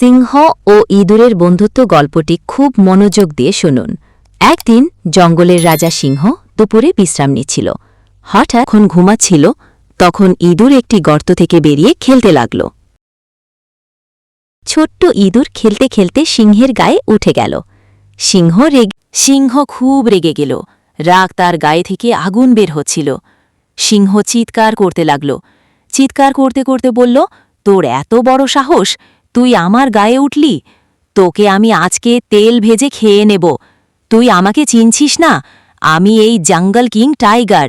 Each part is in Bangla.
সিংহ ও ইঁদুরের বন্ধুত্ব গল্পটি খুব মনোযোগ দিয়ে শুনুন। একদিন জঙ্গলের রাজা সিংহ দুপুরে বিশ্রাম নিচ্ছিল। হঠাৎ যখন ঘুমাচ্ছিল, তখন ইঁদুর একটি গর্ত থেকে বেরিয়ে খেলতে লাগল। ছোট্ট ইঁদুর খেলতে খেলতে সিংহের গায়ে উঠে গেল। সিংহ রেগ সিংহ খুব রেগে গেল। রাগ তার গায়ে থেকে আগুন বের হচ্ছিল। সিংহ চিৎকার করতে লাগল। চিৎকার করতে করতে বলল, তোর এত বড় সাহস! তুই আমার গায়ে উঠলি? তোকে আমি আজকে তেল ভেজে খেয়ে নেব। তুই আমাকে চিনছিস না? আমি এই জঙ্গল কিং টাইগার।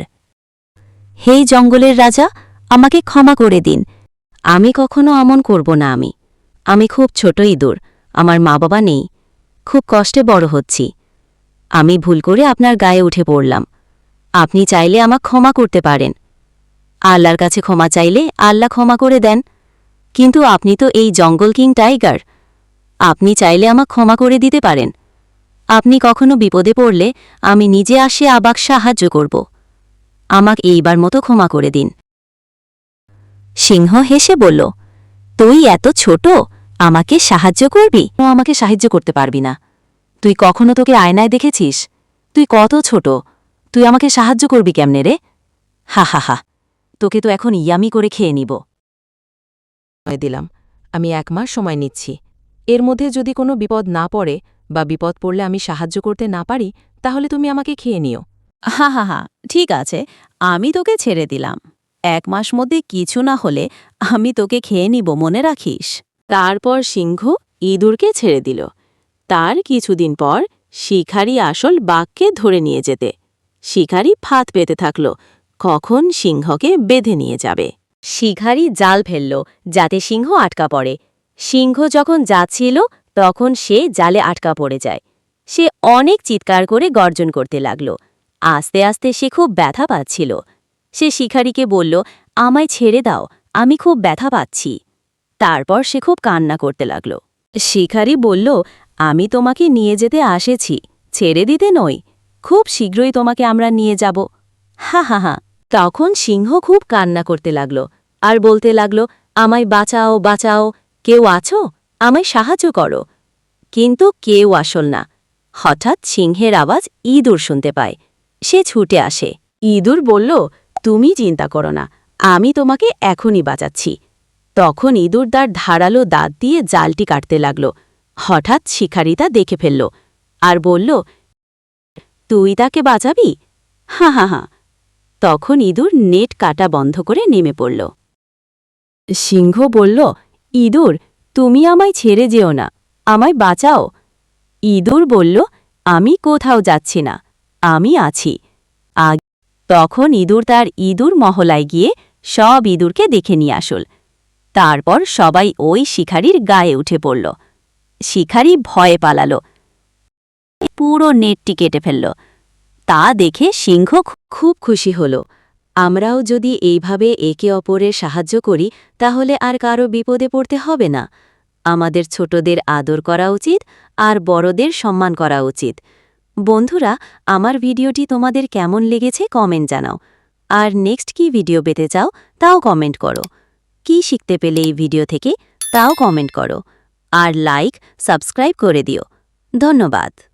হে জঙ্গলের রাজা, আমাকে ক্ষমা করে দিন। আমি কখনো আমন করব না আমি। আমি খুব ছোট ইঁদুর আমার মা বাবা নেই। খুব কষ্টে বড় হচ্ছি। আমি ভুল করে আপনার গায়ে উঠে পড়লাম। আপনি চাইলে আমাকে ক্ষমা করতে পারেন। আল্লাহর কাছে ক্ষমা চাইলে আল্লাহ ক্ষমা করে দেন। কিন্তু আপনি তো এই জঙ্গল কিং টাইগার। আপনি চাইলে আমাকে ক্ষমা করে দিতে পারেন। আপনি কখনো বিপদে পড়লে আমি নিজে আসে আবাক সাহায্য করব। আমাকে এইবার মতো ক্ষমা করে দিন। সিংহ হেসে বলল, তুই এত ছোট, আমাকে সাহায্য করবি? ও আমাকে সাহায্য করতে পারবি না। তুই কখনো তোকে আয়নায় দেখেছিস? তুই কত ছোট, তুই আমাকে সাহায্য করবি কেমনে রে? হা হা হা, তোকে তো এখন ইয়ামি করে খেয়ে নিব। দিলাম। আমি এক মাস সময় নিচ্ছি। এর মধ্যে যদি কোনো বিপদ না পড়ে বা বিপদ পড়লে আমি সাহায্য করতে না পারি, তাহলে তুমি আমাকে খেয়ে নিও। হা হা হা, ঠিক আছে, আমি তোকে ছেড়ে দিলাম। এক মাস মধ্যে কিছু না হলে আমি তোকে খেয়ে নিব, মনে রাখিস? তারপর সিংহ ইঁদুরকে ছেড়ে দিল। তার কিছুদিন পর শিখারি আসল বাঘকে ধরে নিয়ে যেতে। শিখারি ফাঁদ পেতে থাকল। কখন সিংহকে বেঁধে নিয়ে যাবে? শিখারি জাল ফেলল, যাতে সিংহ আটকা পড়ে। সিংহ যখন যাচ্ছিল, তখন সে জালে আটকা পড়ে যায়। সে অনেক চিৎকার করে গর্জন করতে লাগল। আস্তে আস্তে সে খুব ব্যথা পাচ্ছিল। সে শিখারিকে বলল, আমায় ছেড়ে দাও, আমি খুব ব্যথা পাচ্ছি। তারপর সে খুব কান্না করতে লাগল। শিখারি বলল, আমি তোমাকে নিয়ে যেতে আসেছি, ছেড়ে দিতে নই। খুব শীঘ্রই তোমাকে আমরা নিয়ে যাব। হা হা হা তখন সিংহ খুব কান্না করতে লাগল আর বলতে লাগল, আমায় বাঁচাও বাঁচাও, কেউ আছো? আমায় সাহায্য করো। কিন্তু কেউ আসল না। হঠাৎ সিংহের আওয়াজ ইঁদুর শুনতে পায়। সে ছুটে আসে। ইঁদুর বলল, তুমি চিন্তা করো না, আমি তোমাকে এখনই বাঁচাচ্ছি। তখন ইঁদুর তার ধারালো দাঁত দিয়ে জালটি কাটতে লাগল। হঠাৎ শিকারিতা দেখে ফেলল আর বলল, তুই তাকে বাঁচাবি? হা হা হা। তখন ইঁদুর নেট কাটা বন্ধ করে নেমে পড়ল। সিংহ বলল, ইঁদুর, তুমি আমায় ছেড়ে যেও না, আমায় বাঁচাও। ইঁদুর বলল, আমি কোথাও যাচ্ছি না, আমি আছি। তখন ইঁদুর তার ইঁদুর মহলায় গিয়ে সব ইঁদুরকে দেখে নিয়ে আসল। তারপর সবাই ওই শিখারির গায়ে উঠে পড়ল। শিখারি ভয়ে পালাল। পুরো নেটটি কেটে ফেলল। তা দেখে সিংহ খুব খুশি হল। আমরাও যদি এইভাবে একে অপরের সাহায্য করি, তাহলে আর কারও বিপদে পড়তে হবে না। আমাদের ছোটদের আদর করা উচিত আর বড়দের সম্মান করা উচিত। বন্ধুরা, আমার ভিডিওটি তোমাদের কেমন লেগেছে কমেন্ট জানাও। আর নেক্সট কি ভিডিও পেতে চাও, তাও কমেন্ট করো। কি শিখতে পেলে এই ভিডিও থেকে, তাও কমেন্ট করো। আর লাইক, সাবস্ক্রাইব করে দিও। ধন্যবাদ।